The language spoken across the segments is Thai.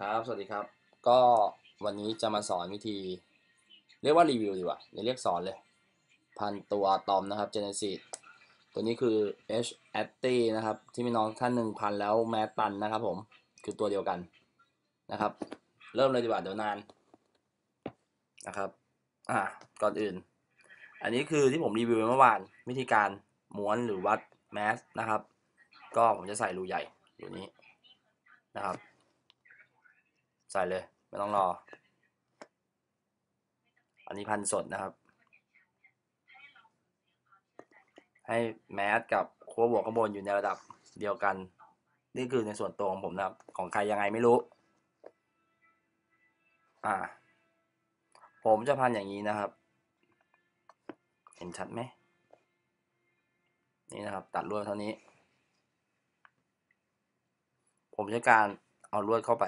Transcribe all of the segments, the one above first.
ครับ สวัสดีครับ ก็วันนี้จะมาสอนวิธี เรียกว่ารีวิวดีกว่าเรียกสอนเลย พันตัวตอมนะครับ Genesis ตัวนี้คือ H a t t นะครับ ที่มีน้องท่านหนึ่งพันแล้วแมสตันนะครับผม คือตัวเดียวกันนะครับ เริ่มเลยดีกว่าเดี๋ยวนานนะครับ อ่าก่อนอื่น อันนี้คือที่ผมรีวิวเมื่อวาน วิธีการม้วนหรือวัดแมสนะครับ ก็ผมจะใส่รูใหญ่อยู่นี้นะครับ ใส่เลย ไม่ต้องรอ อันนี้พันสดนะครับ ให้แมสกับขั้วบวกข้างบนอยู่ในระดับเดียวกัน นี่คือในส่วนตัวของผมนะครับ ของใครยังไงไม่รู้ อ่า ผมจะพันอย่างนี้นะครับ เห็นชัดไหม นี่นะครับ ตัดลวดเท่านี้ ผมใช้การเอาลวดเข้าไป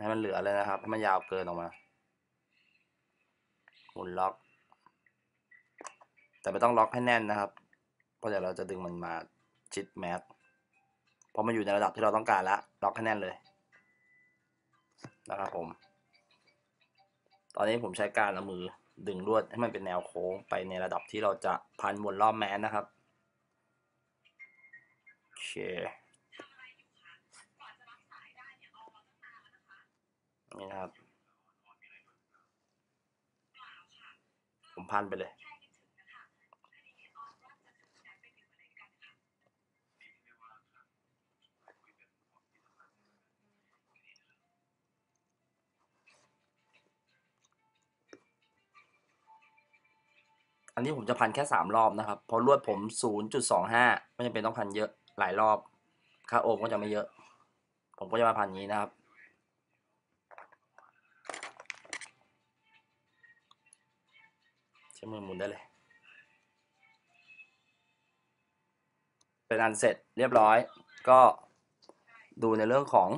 ให้มันเหลือเลยนะครับ ให้มันยาวเกินออกมา หมุนล็อก แต่ไม่ต้องล็อกให้แน่นนะครับ เพราะเดี๋ยวเราจะดึงมันมาชิดแมสเพราะมันอยู่ในระดับที่เราต้องการแล้ว ล็อกให้แน่นเลย นะครับผม ตอนนี้ผมใช้การเอามือดึงลวดให้มันเป็นแนวโค้งไปในระดับที่เราจะพันวนรอบแมสนะครับโอเค นี่นะครับ ผมพันไปเลยอันนี้ผมจะพันแค่สามรอบนะครับ เพราะลวดผมศูนย์จุดสองห้าไม่จำเป็นต้องพันเยอะหลายรอบ ค่าโอมก็จะไม่เยอะ ผมก็จะมาพันอย่างนี้นะครับ ใช้มือหมุนได้เลย เป็นอันเสร็จเรียบร้อย ก็ดูในเรื่องของ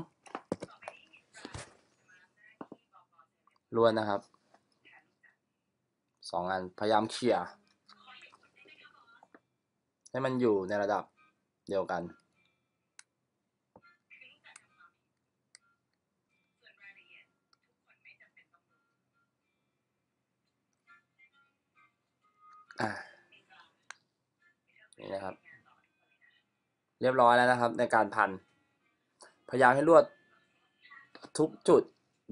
ลวดนะครับสองอันพยายามเขี่ยให้มันอยู่ในระดับเดียวกัน อ่านี่นะครับ เรียบร้อยแล้วนะครับ ในการพัน พยายามให้ลวดทุกจุด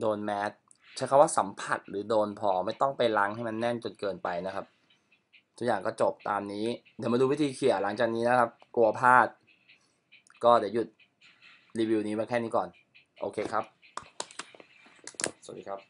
โดนแมสใช้คาว่าสัมผัสหรือโดนพอไม่ต้องไปล้างให้มันแน่นจนเกินไปนะครับ ทุกอย่างก็จบตามนี้ เดี๋ยวมาดูวิธีเขี่ยหลังจากนี้นะครับ กลัวพลาด ก็เดี๋ยวหยุดรีวิวนี้มาแค่นี้ก่อน โอเคครับ สวัสดีครับ